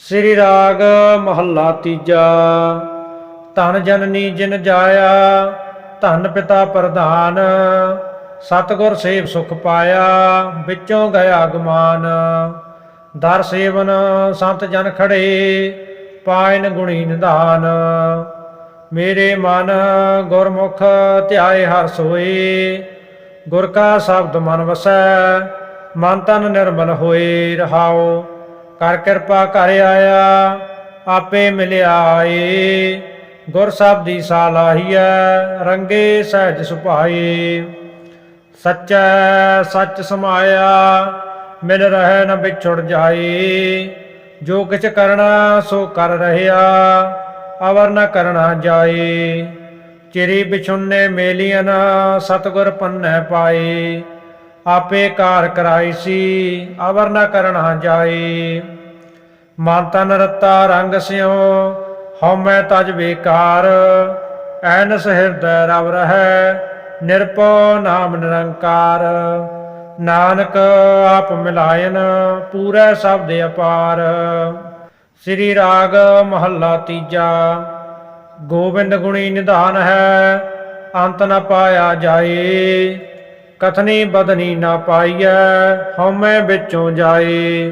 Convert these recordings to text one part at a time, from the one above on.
ਸ੍ਰੀ ਰਾਗ ਮਹੱਲਾ ਤੀਜਾ। ਧਨ ਜਨਨੀ ਜਿਨ ਜਾਇਆ, ਧਨ ਪਿਤਾ ਪ੍ਰਧਾਨ, ਸਤਗੁਰ ਸੇਵ ਸੁਖ ਪਾਇਆ, ਵਿੱਚੋਂ ਗਿਆ ਗਮਾਨ ਦਰ ਸੇਵਨ ਸੰਤ ਜਨ ਖੜੇ, ਪਾਇਨ ਗੁਣੀ ਨਿਧਾਨ। ਮੇਰੇ ਮਨ ਗੁਰਮੁਖ ਧਿਆਏ ਹਰ ਸੋਏ, ਗੁਰ ਕਾ ਸ਼ਬਦ ਮਨ ਵਸੈ, ਮਨ ਤਨ ਨਿਰਮਲ ਹੋਏ ਰਹਾਓ ਕਰ ਕਿਰਪਾ ਘਰ ਆਇਆ, ਆਪੇ ਮਿਲਿਆ ਆਏ ਗੁਰ ਸਾਹਿਬ ਦੀ ਸਾਲਾਹੀਐ ਰੰਗੇ ਸਹਿਜ ਸੁਭਾਏ। ਸੱਚੈ ਸੱਚ ਸਮਾਇਆ, ਮਿਲ ਰਹਿ ਨ ਵਿਛੜ ਜਾਏ। ਜੋ ਕਿਛ ਕਰਨਾ, ਸੋ ਕਰ ਰਹਿਆ, ਅਵਰ ਨ ਕਰਨਾ ਜਾਏ। ਚਿਰੀ ਬਿਛੁੰਨੇ ਮੇਲੀਆਂ ਸਤਗੁਰ ਪੰਨੈ ਪਾਏ। ਆਪੇ ਕਾਰ ਕਰਾਈ ਸੀ, ਅਵਰ ਨ ਕਰਨਾ ਜਾਏ। ਮਨ ਤਨ ਰਤਾ ਰੰਗ ਸਿਉ ਹਉਮੈ ਤਜ ਬੇਕਾਰ ਐਨਸ ਹਿਰਦੈ ਰਵ ਰਹੈ ਨਿਰਭਉ ਨਾਮ ਨਿਰੰਕਾਰ। ਨਾਨਕ ਆਪ ਮਿਲਾਇਨ, ਪੂਰੈ ਸ਼ਬਦ ਅਪਾਰ। ਸ੍ਰੀ ਰਾਗ ਮਹੱਲਾ ਤੀਜਾ, ਗੋਬਿੰਦ ਗੁਣੀ ਨਿਧਾਨ ਹੈ, ਅੰਤ ਨ ਪਾਇਆ ਜਾਏ। ਕਥਨੀ ਬਦਨੀ ਨਾ ਪਾਈਐ ਹਉਮੈ ਵਿੱਚੋਂ ਜਾਏ।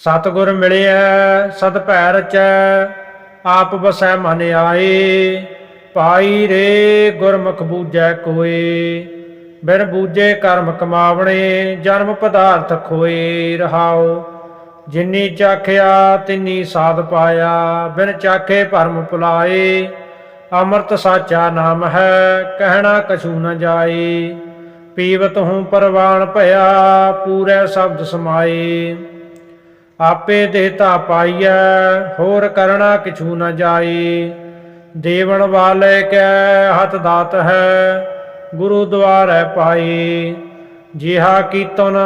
ਸਤਿਗੁਰ ਮਿਲਿਆ ਸਦ ਭੈ ਰਚੈ ਆਪ ਵਸੈ ਮਨ ਆਏ, ਪਾਈ ਰੇ ਗੁਰਮੁਖ ਬੂਝੈ ਕੋਏ। ਬਿਨ ਬੂਜੇ ਕਰਮ ਕਮਾਵਣੇ, ਜਨਮ ਪਦਾਰਥ ਖੋਏ ਰਹਾਉ। ਜਿਨੀ ਚਾਖਿਆ, ਤਿਨੀ ਸਾਧ ਪਾਇਆ, ਬਿਨ ਚਾਖੇ ਭਰਮ ਭੁਲਾਏ। ਅੰਮ੍ਰਿਤ ਸਾਚਾ ਨਾਮ ਹੈ, ਕਹਿਣਾ ਕਛੂ ਨ ਜਾਏ। ਪੀਵਤ ਹੂੰ ਪਰਵਾਨ ਭਇਆ, ਪੂਰੇ ਸ਼ਬਦ ਸਮਾਏ। ਆਪੇ ਦੇਤਾ ਪਾਈਐ, ਹੋਰ ਕਰਣਾ ਕਿਛੂ ਨ ਜਾਏ ਦੇਵਨ ਵਾਲੇ ਕੈ, ਹੱਥ ਦਾਤ ਹੈ ਗੁਰੂ ਦੁਆਰੈ ਪਾਈ। ਜਿਹਾ ਕੀਤਨ,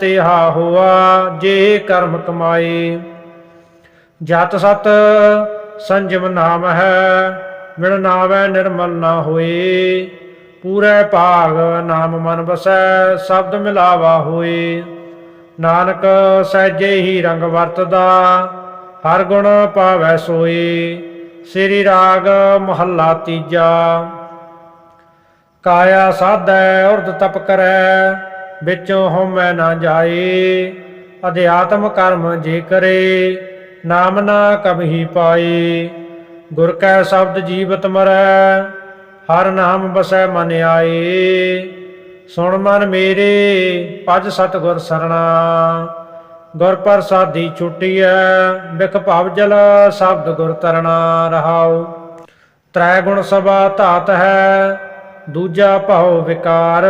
ਤਿਹਾ ਹੋਆ, ਜੇ ਕਰਮ ਕਮਾਏ ਜਤ ਸਤ ਸੰਜਮ ਨਾਮ ਹੈ ਮਿਲ ਨਾਵੈ ਨਿਰਮਲ ਨਾ ਹੋਏ। ਪੂਰੇ ਭਾਗ ਨਾਮ ਮਨ ਬਸੈ, ਸ਼ਬਦ ਮਿਲਾਵਾ ਹੋਏ। ਨਾਨਕ ਸਹਿਜੇ ਹੀ ਰੰਗ ਵਰਤਦਾ, ਹਰ ਗੁਣ ਪਾਵੈ ਸੋਈ, ਸ੍ਰੀ ਰਾਗ ਮਹੱਲਾ ਤੀਜਾ। ਕਾਇਆ ਸਾਧੈ ਉਰਦ ਤਪ ਕਰੈ, ਵਿੱਚੋਂ ਹਉਮੈ ਨਾ ਜਾਏ, ਅਧਿਆਤਮ ਕਰਮ ਜੇ ਕਰੇ, ਨਾਮ ਨਾ ਕਬਹੀ ਪਾਏ। ਗੁਰ ਕੈ ਸ਼ਬਦ ਜੀਵਤ ਮਰੈ, ਹਰ ਨਾਮ ਬਸੈ ਮਨ ਆਏ। ਸੁਣ ਮਨ ਮੇਰੇ ਪਜ ਸਤਗੁਰ ਸਰਣਾ। ਗੁਰ ਪ੍ਰਸਾਦੀ ਛੁਟੀਐ, ਬਿਖ ਭਵ ਜਲ ਸ਼ਬਦ ਗੁਰ ਤਰਣਾ ਰਹਾਉ। ਤ੍ਰੈ ਗੁਣ ਸਭਾ ਧਾਤ ਹੈ, ਦੂਜਾ ਭਉ ਵਿਕਾਰ।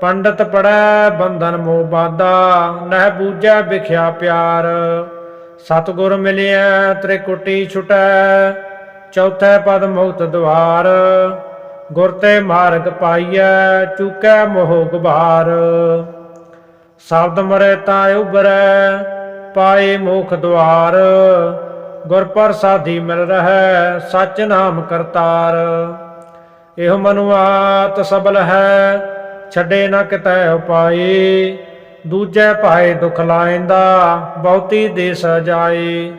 ਪੰਡਤ ਪੜੈ ਬੰਧਨ ਮੋਹ ਬਾਦਾ ਨਹਿ ਬੂਝੈ ਵਿਖਿਆ ਪਿਆਰ। ਸਤਗੁਰ ਮਿਲਿਆ ਤ੍ਰਿਕੁਟੀ ਛੁਟੈ, ਚੌਥੈ ਪਦ ਮੁਕਤ ਦਵਾਰ। ਗੁਰ ਤੇ ਮਾਰਗ ਪਾਈਐ, ਚੁਕੈ ਮੋਹ ਗੁਬਾਰ। ਸ਼ਬਦ ਮਰੇ ਤਾਂ ਉਬਰੈ ਪਾਏ ਮੁਖ ਦਵਾਰ ਗੁਰ ਪ੍ਰਸਾਦੀ ਮਿਲ ਰਹੈ, ਸਚ ਨਾਮ ਕਰਤਾਰ। ਇਹੋ ਮਨੁਆਤ ਸਬਲ ਹੈ, ਛੱਡੇ ਨ ਕਿਤੈ ਉਪਾਏ ਦੂਜੇ ਭਾਏ ਦੁਖ ਲਾਇੰਦਾ, ਬਹੁਤੀ ਦੇ ਸਜਾਏ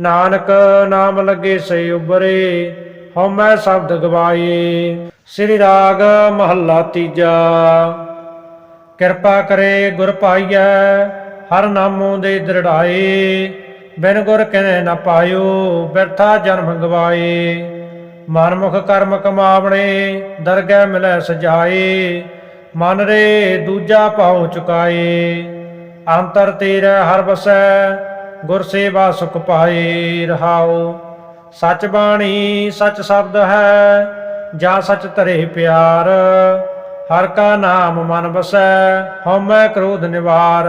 ਨਾਨਕ ਨਾਮ ਲੱਗੇ ਸੇ ਉਬਰੇ ਹਉਮੈ ਸ਼ਬਦ ਗਵਾਏ ਸ੍ਰੀ ਰਾਗ ਮਹੱਲਾ ਤੀਜਾ। ਕਿਰਪਾ ਕਰੇ ਗੁਰ ਪਾਈਐ, ਹਰ ਨਾਮੋਂ ਦੇ ਦ੍ਰਿੜਾਏ। ਬਿਨ ਗੁਰ ਕਿਨੇ ਨ ਪਾਇਓ, ਬਿਰਥਾ ਜਨਮ ਗਵਾਏ। ਮਨਮੁਖ ਕਰਮ ਕਮਾਵਣੇ, ਦਰਗਹਿ ਮਿਲੈ ਸਜਾਏ। ਮਨ ਰੇ ਦੂਜਾ ਪਾਉ ਚੁਕਾਏ। ਅੰਤਰ ਤੇਰੇ ਹਰ ਬਸੈ ਗੁਰ ਸੇਵਾ ਸੁਖ ਪਾਏ ਰਹਾਉ। ਸਚ ਬਾਣੀ ਸਚ ਸ਼ਬਦ ਹੈ, ਜਾਂ ਸਚ ਧਰੇ ਪਿਆਰ। ਹਰ ਕਾ ਨਾਮ ਮਨ ਬਸੈ ਹਉਮੈ ਕ੍ਰੋਧ ਨਿਵਾਰ।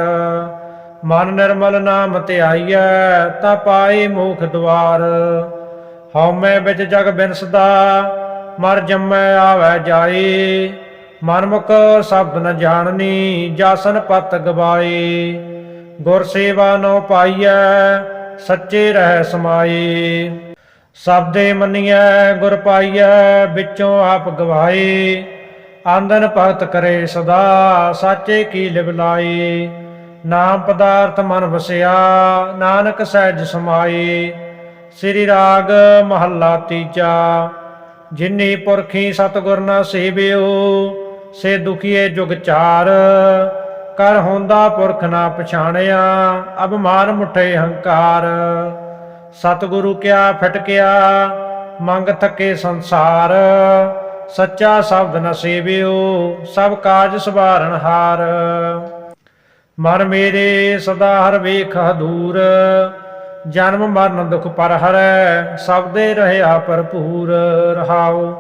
ਮਨ ਨਿਰਮਲ ਨਾਮ ਧਿਆਈਐ, ਤਾ ਪਾਏ ਮੋਖ ਦਵਾਰ। ਹਉਮੈ ਵਿੱਚ ਜਗ ਬਿਨਸਦਾ, ਮਰ ਜੰਮੈ ਆਵੈ ਜਾਏ। ਮਨਮੁਖ ਸ਼ਬਦ ਨ ਜਾਣਨੀ, ਜਾਸਨ ਪਤ ਗਵਾਏ। ਗੁਰ ਸੇਵਾ ਨੋ ਪਾਈਐ, ਸੱਚੇ ਰਹਿ ਸਮਾਏ। ਸਬਦੇ ਮੰਨੀਐ, ਗੁਰ ਪਾਈਐ, ਵਿੱਚੋਂ ਆਪ ਗਵਾਏ। ਆਂਦਨ ਭਗਤ ਕਰੇ ਸਦਾ, ਸਾਚੇ ਕੀ ਲਿਵ ਲਾਈ ਨਾਮ ਪਦਾਰਥ ਮਨ ਵਸਿਆ, ਨਾਨਕ ਸਹਿਜ ਸਮਾਏ। ਸ੍ਰੀ ਰਾਗ ਮਹੱਲਾ ਤੀਜਾ, ਜਿਨੀ ਪੁਰਖੀ ਸਤਿਗੁਰ ਨਾ ਸੇਵਿਓ, ਸੇ ਦੁਖੀਏ ਜੁਗ ਚਾਰ। ਕਰ ਹੁੰਦਾ ਪੁਰਖ ਨਾ ਪਛਾਣਿਆ ਅਬਮਾਨ ਮੁਠੇ ਹੰਕਾਰ। ਸਤਿਗੁਰੂ ਕਿਆ ਫਟਕਿਆ ਮੰਗ ਥੱਕੇ ਸੰਸਾਰ। ਸੱਚਾ ਸ਼ਬਦ ਨ ਸੇਵਿਓ, ਸਭ ਕਾਜ ਸਵਾਰਨ ਹਾਰ। ਮਨ ਮੇਰੇ, ਸਦਾ ਹਰ ਵੇਖ ਹਦੂਰ। ਜਨਮ ਮਰਨ ਦੁਖ ਪਰ ਹਰੈ, ਸਭ ਦੇ ਰਹਿਆ ਭਰਪੂਰ। ਰਹਾਉ,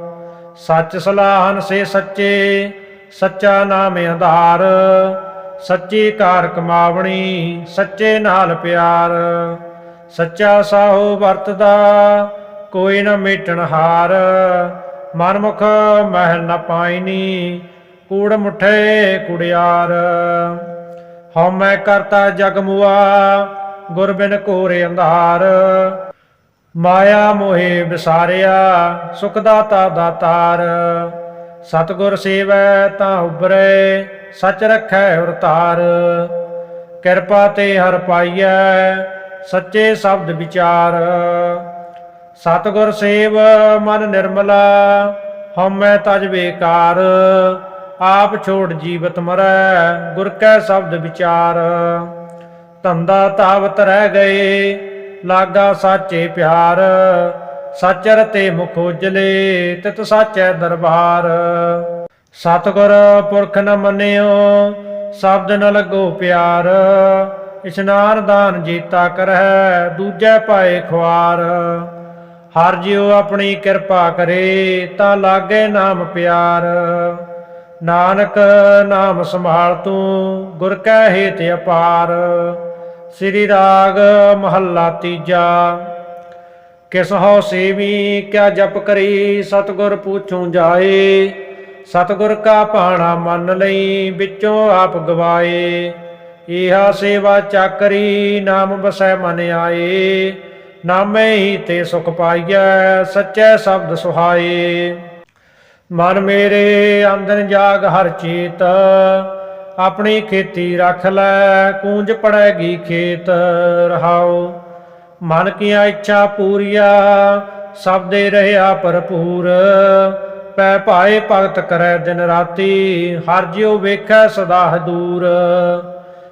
ਸੱਚ ਸਲਾਹਨ ਸੇ ਸੱਚੇ, ਸੱਚਾ ਨਾਮ ਆਧਾਰ। ਸੱਚੀ ਕਾਰ ਕਮਾਵਣੀ, ਸੱਚੇ ਨਾਲ ਪਿਆਰ। ਸੱਚਾ ਸਾਹੋ ਵਰਤਦਾ, ਕੋਈ ਨ ਮੇਟਣ ਹਾਰ। ਮਨਮੁਖ ਮਹਿ ਨ ਪਾਈਨੀ ਕੂੜ ਮੁਠੇ ਕੁੜਿਆਰ। ਹਉ ਮੈਂ ਕਰਤਾ ਜਗ ਮੁਆ, ਗੁਰ ਬਿਨ ਕੋਰੇ ਅੰਧਾਰ। ਮਾਇਆ ਮੋਹਿ ਵਿਸਾਰਿਆ, ਸੁਖ ਦਾਤਾ ਦਾਤਾਰ। ਸਤਗੁਰ ਸੇਵੈ ਤਾਂ ਉਬਰੇ ਸਚ ਰੱਖੈ ਔਰ ਤਾਰ ਕਿਰਪਾ ਤੇ ਹਰ ਪਾਈਐ ਸੱਚੇ ਸ਼ਬਦ ਵਿਚਾਰ। ਸਤਗੁਰ ਸੇਵ ਮਨ ਨਿਰਮਲਾ ਹਉਮੈ ਤਜ ਬੇਕਾਰ। ਆਪ ਛੋੜ ਜੀਵਤ ਮਰੈ, ਗੁਰ ਕੈ ਸ਼ਬਦ ਵਿਚਾਰ। ਧੰਦਾ ਤਾਵਤ ਰਹਿ ਗਏ, ਲਾਗਾ ਸਾਚੇ ਪਿਆਰ। ਸੱਚ ਤੇ ਮੁਖ ਉਜਲੇ, ਤਿਤ ਸਾਚੈ ਦਰਬਾਰ। ਸਤਗੁਰ ਪੁਰਖ ਨ ਮੰਨਿਓ, ਸ਼ਬਦ ਨ ਲੱਗੋ ਪਿਆਰ। ਇਸ਼ਨਾਨ ਦਾਨ ਜੀਤਾ ਕਰਹਿ, ਦੂਜੈ ਪਾਏ ਖੁਆਰ। ਹਰ ਜਿਉ ਆਪਣੀ ਕਿਰਪਾ ਕਰੇ, ਤਾਂ ਲਾਗੇ ਨਾਮ ਪਿਆਰ। ਨਾਨਕ ਨਾਮ ਸੰਭਾਲ ਤੂੰ, ਗੁਰ ਕੈ ਹੇਤ ਅਪਾਰ। ਸ੍ਰੀ ਰਾਗ ਮਹੱਲਾ ਤੀਜਾ। ਕਿਸ ਹੋ ਸੇਵੀ, ਕਿਆ ਜਪ ਕਰੀ, ਸਤਗੁਰ ਪੁੱਛੂ ਜਾਏ। ਸਤਗੁਰ ਕਾ ਭਾਣਾ ਮੰਨ ਲਈ, ਵਿੱਚੋਂ ਆਪ ਗਵਾਏ। ਇਹਾ ਸੇਵਾ ਚਾਕਰੀ ਨਾਮ ਬਸੈ ਮਨ ਆਏ, ਨਾਮੇ ਹੀ ਤੇ ਸੁਖ ਪਾਈਐ, ਸੱਚੇ ਸ਼ਬਦ ਸੁਹਾਏ। ਮਨ ਮੇਰੇ ਅੰਦਨ ਜਾਗ ਹਰ ਚੇਤ, ਆਪਣੀ ਖੇਤੀ ਰੱਖ ਲੈ, ਕੂੰਜ ਪੜੈਗੀ ਖੇਤ ਰਹਾਓ ਮਨ ਕੀਆ ਇੱਛਾ ਪੂਰੀਆ, ਸਭ ਦੇ ਰਹਿਆ ਭਰਪੂਰ। ਪੈ ਭਾਏ ਭਗਤ ਕਰੈ ਦਿਨ ਰਾਤੀ, ਹਰ ਜਿਉ ਵੇਖੈ ਸਦਾ ਹਦੂਰ।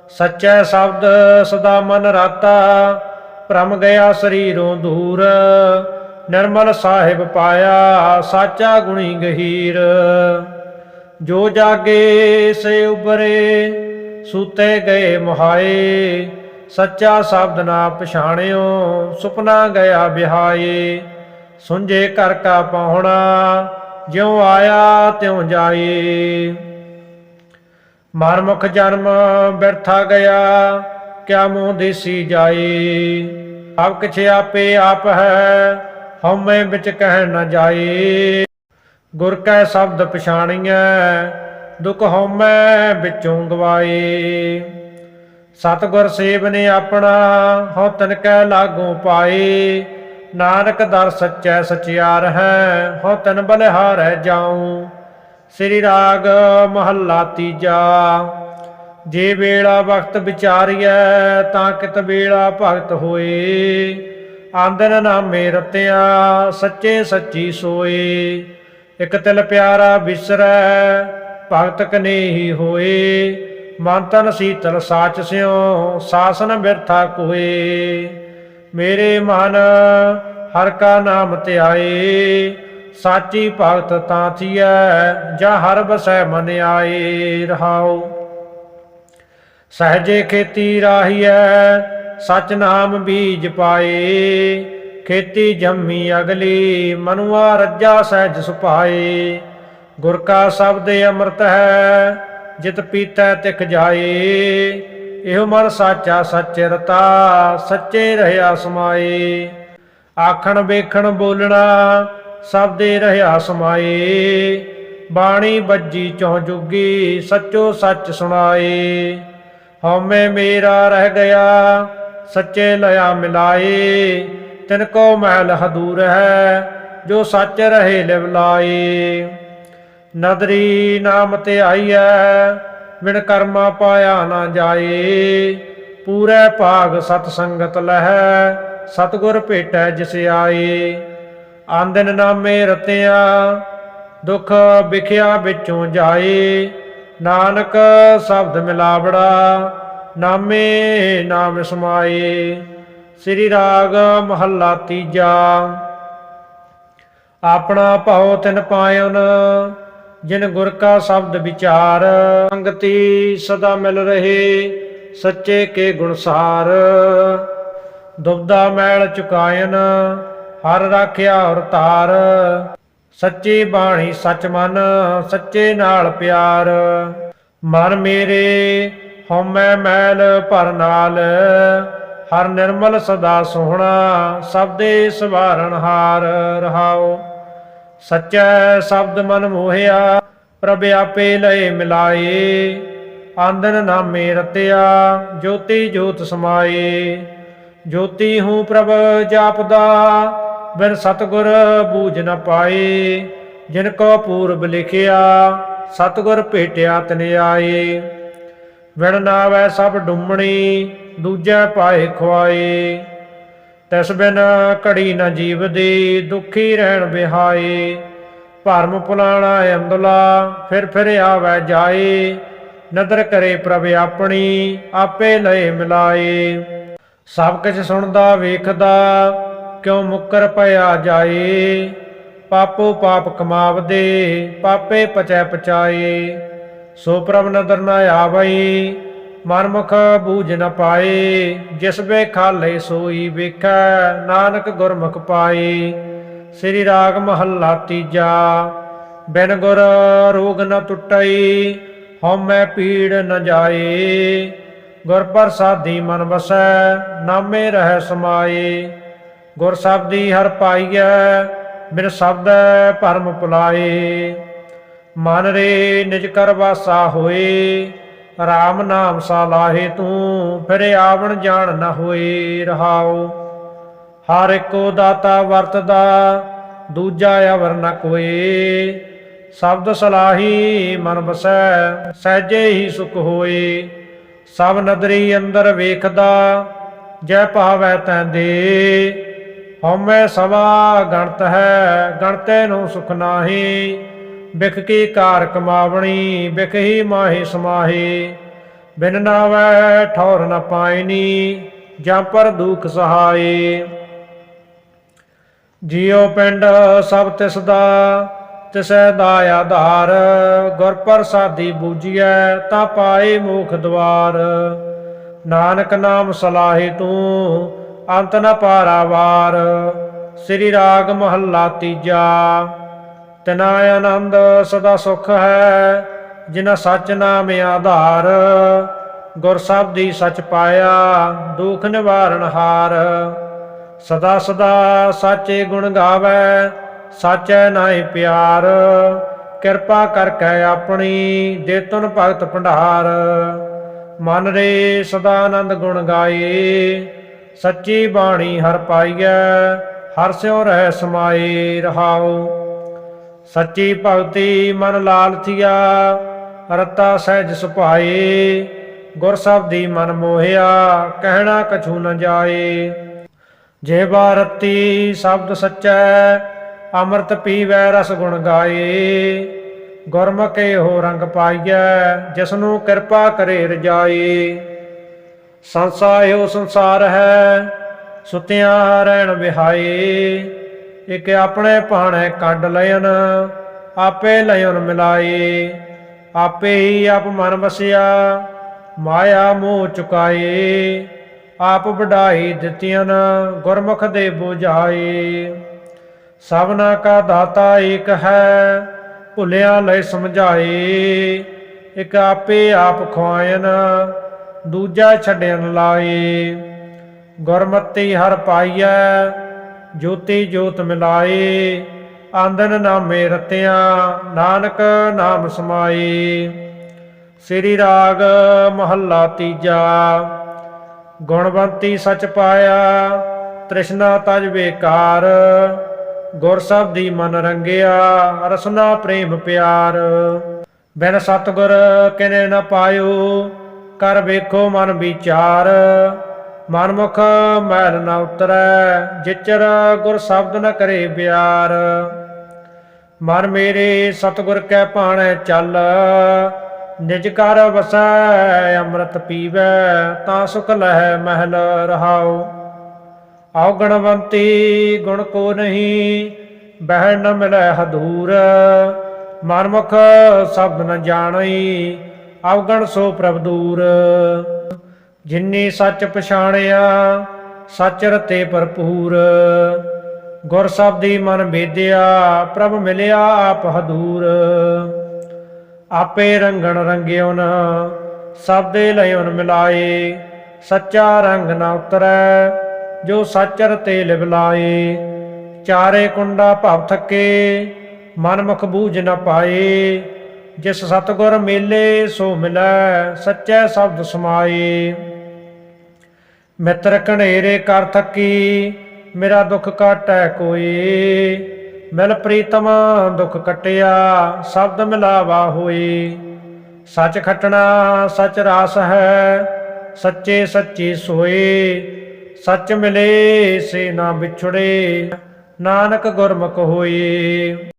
ਸੱਚੈ ਸ਼ਬਦ ਸਦਾ ਮਨ ਰਾਤਾ, ਭ੍ਰਮ ਗਿਆ ਸਰੀਰੋਂ ਦੂਰ। ਨਿਰਮਲ ਸਾਹਿਬ ਪਾਇਆ ਸਾਚਾ ਗੁਣੀ ਗਹੀਰ। ਜੋ ਜਾਗੇ ਸੇ ਉਬਰੇ ਸੂਤੇ ਗਏ ਮੁਹਾਏ। ਸੱਚਾ ਸ਼ਬਦ ਨਾ ਪਛਾਣਿਓ, ਸੁਪਨਾ ਗਿਆ ਬਿਹਾਏ ਸੁੰਝੇ ਕਰ ਕਾ ਪਹੁਣਾ, ਜਿਉ ਆਇਆ ਤਿਉ ਜਾਏ। ਮਰਮੁਖ ਜਨਮ ਬਿਰਥਾ ਗਿਆ, ਕਿਆ ਮੂੰਹ ਦੇਸੀ ਜਾਏ ਆਪ ਕਿਛ ਆਪੇ ਆਪ ਹੈ, ਹਉਮੈ ਵਿੱਚ ਕਹਿ ਨ ਜਾਏ ਗੁਰ ਕੈ ਸ਼ਬਦ ਪਛਾਣੀਐ, ਦੁਖ ਹਉਮੈ ਵਿੱਚੋਂ ਗਵਾਏ ਸਤਗੁਰ ਸੇਵ ਨੇ ਆਪਣਾ, ਹਉ ਤਨ ਕੈ ਲਾਗੂ ਪਾਏ ਨਾਨਕ ਦਰ ਸੱਚੈ ਸਚਿਆਰ ਹੈ, ਹਉ ਤਨ ਬਲਿਹਾਰੈ ਜਾਉ। ਸ੍ਰੀ ਰਾਗ ਮਹੱਲਾ ਤੀਜਾ। ਜੇ ਵੇਲਾ ਵਕਤ ਵਿਚਾਰੀਐ, ਤਾਂ ਕਿਤ ਵੇਲਾ ਭਗਤ ਹੋਏ। ਆਂਦਨ ਨਾਮੇ ਰਤਿਆ, ਸੱਚੇ ਸੱਚੀ ਸੋਏ। ਇਕ ਤਿਲ ਪਿਆਰਾ ਵਿਸਰੈ ਭਗਤ ਕਨੇਹੀ ਹੋਏ। ਮਨ ਤਨ ਸੀਤਲ ਸਾਚ ਸਿਓ ਸਾਸਨ ਬਿਰਥਾ ਕੋਏ। ਮੇਰੇ ਮਨ ਹਰ ਕਾ ਨਾਮ ਧਿਆਏ ਸਾਚੀ ਭਗਤ ਤਾਂ ਥੀਐ, ਜਾਂ ਹਰ ਬਸੈ ਮਨ ਆਏ ਰਹਾਉ। ਸਹਜੇ ਖੇਤੀ ਰਾਹੀਐ ਸਚ ਨਾਮ ਬੀਜ ਪਾਏ। ਖੇਤੀ ਜੰਮੀ ਅਗਲੀ, ਮਨੁਆ ਰੱਜਾ ਸਹਿਜ ਸੁਪਾਏ ਗੁਰ ਕਾ ਸ਼ਬਦ ਅੰਮ੍ਰਿਤ ਹੈ, ਜਿਤ ਪੀਤੈ ਤਿਖ ਜਾਏ। ਇਹੋ ਮਨ ਸਾਚਾ ਸੱਚ ਰਤਾ, ਸੱਚੇ ਰਹਿਆ ਸਮਾਏ। ਆਖਣ ਵੇਖਣ ਬੋਲਣਾ ਸਭ ਦੇ ਰਹਿਆ ਸਮਾਏ ਬਾਣੀ ਬੱਜੀ ਚੌ ਜੁਗੀ, ਸੱਚੋ ਸੱਚ ਸੁਣਾਏ। ਹਉਮੈ ਮੇਰਾ ਰਹਿ ਗਿਆ, ਸੱਚੇ ਲਿਆ ਮਿਲਾਏ। ਤਿਨ ਕੋ ਮਹਿਲ ਹਦੂਰ ਹੈ, ਜੋ ਸੱਚ ਰਹੇ ਲਿਵ ਲਾਏ। ਨਦਰੀ ਨਾਮ ਤੇ ਆਈਐ ਬਿਨ ਕਰਮਾ ਪਾਇਆ ਨਾ ਜਾਏ। ਪੂਰੇ ਭਾਗ ਸਤ ਸੰਗਤ ਲਹਿ, ਸਤਗੁਰ ਭੇਟੈ ਜਿਸ ਆਏ। ਆਂਦਨ ਨਾਮੇ ਰਤਿਆ ਦੁਖ ਵਿਖਿਆ ਵਿੱਚੋਂ ਜਾਏ ਨਾਨਕ ਸ਼ਬਦ ਮਿਲਾਵੜਾ, ਨਾਮੇ ਨਾਮ ਸਮਾਏ ਸ੍ਰੀ ਰਾਗ ਮਹੱਲਾ ਤੀਜਾ। ਆਪਣਾ ਭਉ ਤਿਨ ਪਾਇਨ, ਜਿਨ ਗੁਰ ਕਾ ਸ਼ਬਦ ਵਿਚਾਰ। ਸੰਗਤੀ ਸਦਾ ਮਿਲ ਰਹੇ, ਸੱਚੇ ਕੇ ਗੁਣਸਾਰ ਦੁਬਦਾ ਮੈਲ ਚੁਕਾਇਨ ਹਰ ਰਾਖਿਆ ਔਰ ਤਾਰ ਸੱਚੀ ਬਾਣੀ ਸੱਚ ਮਨ, ਸੱਚੇ ਨਾਲ ਪਿਆਰ। ਮਨ ਮੇਰੇ, ਹਉਮੈ ਮੈਲ ਭਰ ਨਾਲ। ਹਰ ਨਿਰਮਲ ਸਦਾ ਸੋਹਣਾ ਸਬਦੇ ਸਵਾਰਨ ਹਾਰ ਰਹਾਓ। ਸੱਚੈ ਸ਼ਬਦ ਮਨ ਮੋਹਿਆ, ਪ੍ਰਭ ਆਪੇ ਲਏ ਮਿਲਾਏ। ਆਂਦਨ ਨਾਮੇ ਰਤਿਆ, ਜੋਤੀ ਜੋਤ ਸਮਾਏ। ਜੋਤੀ ਹੂੰ ਪ੍ਰਭ ਜਾਪਦਾ ਬਿਨ ਸਤਗੁਰ ਬੂਝ ਨ ਪਾਏ, ਜਿਨ ਕੋ ਪੂਰਬ ਲਿਖਿਆ, ਸਤਗੁਰ ਭੇਟਿਆ ਤਨ ਆਏ। ਵਿਣ ਨਾਵੈ ਸਭ ਡੁੰਮਣੀ, ਦੂਜੈ ਪਾਏ ਖੁਆਏ। ਤਿਸ ਬਿਨ ਘੜੀ ਨ ਜੀਵਦੀ, ਦੁਖੀ ਰਹਿਣ ਬਿਹਾਏ ਭਰਮ ਪੁਲਾਣਾ ਅੰਦਲਾ, ਫਿਰ ਫਿਰ ਆਵੈ ਜਾਏ। ਨਦਰ ਕਰੇ ਪ੍ਰਭ ਆਪਣੀ, ਆਪੇ ਲਏ ਮਿਲਾਏ। ਸਭ ਕੁਝ ਸੁਣਦਾ, ਵੇਖਦਾ ਕਿਉ ਮੁੱਕਰ ਪਿਆ ਜਾਏ? ਪਾਪੋ ਪਾਪ ਕਮਾਵਦੇ, ਪਾਪੇ ਪਚੈ ਪਚਾਏ। ਸੋ ਪ੍ਰਭ ਨਦਰ ਨ ਆਵਈ, ਮਨਮੁਖ ਬੂਝ ਨ ਪਾਏ। ਜਿਸ ਵੇ ਖਾਲੇ ਸੋਈ ਵੇਖੈ, ਨਾਨਕ ਗੁਰਮੁਖ ਪਾਏ। ਸ੍ਰੀ ਰਾਗ ਮਹੱਲਾ ਤੀਜਾ, ਬਿਨ ਗੁਰ ਰੋਗ ਨ ਟੁੱਟਈ, ਹਉਮੈ ਪੀੜ ਨ ਜਾਏ। ਗੁਰ ਪ੍ਰਸਾਦੀ ਮਨ ਵਸੈ, ਨਾਮੇ ਰਹਿ ਸਮਾਏ। ਗੁਰ ਸਬਦੀ ਹਰ ਪਾਈਐ, ਬਿਨ ਸ਼ਬਦੈ ਭਰਮ ਪੁਲਾਏ ਮਨ ਰੇ ਨਿਜ ਕਰ ਵਾਸਾ ਹੋਏ RAM ਨਾਮ ਸਾਲਾਹੇ ਤੂੰ, ਫਿਰ ਆਵਣ ਜਾਣ ਨਾ ਹੋਏ ਰਹਾਉ। ਹਰ ਇੱਕੋ ਦਾਤਾ ਵਰਤਦਾ, ਦੂਜਾ ਅਵਰ ਨ ਕੋਏ। ਸ਼ਬਦ ਸਲਾਹੀ ਮਨ ਬਸੈ, ਸਹਿਜੇ ਹੀ ਸੁਖ ਹੋਏ। ਸਭ ਨਦਰੀ ਅੰਦਰ ਵੇਖਦਾ, ਜੈ ਭਾਵੈ ਤੈ ਦੇ। ਹਉਮੈ ਸਵਾ ਗਣਤ ਹੈ, ਗਣਤੇ ਨੂੰ ਸੁਖ ਨਾਹੀ। ਬਿਖ ਕੀ ਕਾਰ ਕਮਾਵਣੀ, ਬਿਖ ਹੀ ਮਾਹੀ ਸਮਾਹੀ। ਬਿਨ ਨਾਵੈ ਠੌਰ ਨ ਪਾਇਨੀ, ਜਾਂ ਪਰ ਦੁਖ ਸਹਾਈ। ਜੀਉ ਪਿੰਡ ਸਭ ਤਿਸ ਦਾ ਤਿਸੈ ਦਾ ਆਧਾਰ। ਗੁਰ ਪ੍ਰਸਾਦੀ ਬੂਜੀਐ ਤਾਂ ਪਾਏ ਮੋਖ ਦਵਾਰ। ਨਾਨਕ ਨਾਮ ਸਲਾਹੇ ਤੂੰ ਅੰਤ ਨ ਪਾਰਾਵਾਰ। ਸ੍ਰੀ ਰਾਗ ਮਹੱਲਾ ਤੀਜਾ। ਤਿਨਾ ਆਨੰਦ ਸਦਾ ਸੁਖ ਹੈ ਜਿਨਾ ਸੱਚ ਨਾਮ ਆਧਾਰ। ਗੁਰ ਦੀ ਸਚ ਪਾਇਆ, ਦੁਖ ਨਿਵਾਰਨ ਹਾਰ। ਸਦਾ ਸਦਾ ਸਾਚੇ ਗੁਣ ਗਾਵੇ, ਸਾਚੈ ਨਾਹੀ ਪਿਆਰ। ਕਿਰਪਾ ਕਰ ਕੈ ਆਪਣੀ ਦੇ ਤੁਨ ਭਗਤ ਭੰਡਾਰ। ਮਨ ਰੇ ਸਦਾ ਆਨੰਦ ਗੁਣ ਗਾਏ। ਸੱਚੀ ਬਾਣੀ ਹਰ ਪਾਈਐ, ਹਰ ਸਿਉ ਰਹਿ ਸਮਾਏ ਰਹਾਉ। ਸੱਚੀ ਭਗਤੀ ਮਨ ਲਾਲਥੀਆ ਰਤਾ ਸਹਿਜ ਸੁਭਾਏ। ਗੁਰ ਸਬਦੀ ਮਨ ਮੋਹਿਆ, ਕਹਿਣਾ ਕਛੂ ਨ ਜਾਏ। ਜੇ ਬਾਰਤੀ ਸ਼ਬਦ ਸੱਚੈ, ਅੰਮ੍ਰਿਤ ਪੀਵੈ ਰਸ ਗੁਣ ਗਾਏ। ਗੁਰਮੁਖੇ ਹੋ ਰੰਗ ਪਾਈਐ ਜਿਸ ਨੂੰ ਕਿਰਪਾ ਕਰੇ ਸੰਸਾ ਸੰਸਾਇਓ ਸੰਸਾਰ ਹੈ, ਸੁਤਿਆਂ ਰਹਿਣ ਵਿਹਾਏ ਇਕ ਆਪਣੇ ਭਾਣੇ ਕੱਢ ਲයਨ ਆਪੇ ਲਯਨ ਮਿਲਾਏ ਆਪੇ ਹੀ ਆਪ ਮਨ ਵਸਿਆ, ਮਾਇਆ ਮੋਹ ਚੁਕਾਏ ਆਪ ਵਡਾਈ ਦਿੱਤੀਆਂ ਗੁਰਮੁਖ ਦੇ 부ਝਾਏ ਸਭਨਾ ਕਾ ਦਾਤਾ ਏਕ ਹੈ, ਭੁਲਿਆ ਲੈ ਸਮਝਾਏ ਇਕ ਆਪੇ ਆਪ ਖੁਆਇਨ ਦੂਜਾ ਛੱਡਣ ਲਾਏ ਗੁਰਮਤੀ ਹਰ ਪਾਈਐ, ਜੋਤੀ ਜੋਤ ਮਿਲਾਏ। ਆਂਦਨ ਨਾਮੇ ਰਤਿਆ, ਨਾਨਕ ਨਾਮ ਸਮਾਏ। ਸ੍ਰੀ ਰਾਗ ਮਹੱਲਾ ਤੀਜਾ, ਗੁਣਵੰਤੀ ਸਚ ਪਾਇਆ, ਤ੍ਰਿਸ਼ਨਾ ਤਜ ਬੇਕਾਰ। ਗੁਰ ਦੀ ਮਨ ਰੰਗਿਆ, ਰਸਨਾ ਪ੍ਰੇਮ ਪਿਆਰ। ਬਿਨ ਸਤਗੁਰ ਕਿਨੇ ਨ ਪਾਇਓ ਕਰ ਵੇਖੋ ਮਨ ਵਿਚਾਰ। ਮਨਮੁਖ ਮਹਿਲ ਨਾ ਨ ਉਤਰੈ, ਜਿਚਰ ਗੁਰ ਸ਼ਬਦ ਨ ਕਰੇ ਪਿਆਰ ਮਨ ਮੇਰੇ ਸਤਗੁਰ ਕੈ ਭਾਣੈ ਚੱਲ, ਨਿਜ ਕਰ ਵਸੈ, ਅੰਮ੍ਰਿਤ ਪੀਵੈ, ਤਾਂ ਸੁਖ ਲਹਿ ਮਹਿਲ ਰਹਾਉ। ਆਉ ਗਣਵੰਤੀ ਗੁਣ ਕੋ ਨਹੀਂ, ਬਹਿਣ ਨ ਮਿਲੈ ਹਦੂਰ। ਮਨਮੁਖ ਸ਼ਬਦ ਨ ਜਾਣਈ ਅਵਗਣ ਸੋ ਪ੍ਰਭ ਦੂਰ। ਜਿਨੀ ਸੱਚ ਪਛਾਣਿਆ, ਸੱਚ ਰਤੇ ਭਰਪੂਰ। ਗੁਰ ਸ਼ਬਦੀ ਮਨ ਵੇਦਿਆ ਪ੍ਰਭ ਮਿਲਿਆ ਆਪ ਹਦੂਰ। ਆਪੇ ਰੰਗਣ ਰੰਗਿਉ ਨ ਸਬਦੇ ਲਿਉਨ ਮਿਲਾਏ। ਸੱਚਾ ਰੰਗ ਨਾ ਉਤਰੈ, ਜੋ ਸੱਚ ਤੇ ਲਿਵ ਲਾਏ। ਚਾਰੇ ਕੁੰਡਾ ਭਵ ਥੱਕੇ, ਮਨ ਮੁਖ ਬੂਝ ਨ ਪਾਏ। ਜਿਸ ਸਤਗੁਰ ਮੇਲੇ ਸੋ ਮਿਲੈ, ਸੱਚੇ ਸ਼ਬਦ ਸਮਾਏ ਮਿੱਤਰ ਕਣੇਰੇ ਕਰ ਥੱਕੀ, ਮੇਰਾ ਦੁੱਖ ਕਾਟੈ ਕੋਈ। ਮਿਲ ਪ੍ਰੀਤਮ, ਦੁੱਖ ਕਟਿਆ, ਸ਼ਬਦ ਮਿਲਾਵਾ ਹੋਈ। ਸੱਚ ਖਟਣਾ, ਸੱਚ ਰਾਸ ਹੈ, ਸੱਚੇ ਸੱਚੀ ਸੋਏ ਸੱਚ ਮਿਲੇ, ਸੇ ਨਾ ਵਿਛੜੇ, ਨਾਨਕ ਗੁਰਮੁਖ ਹੋਏ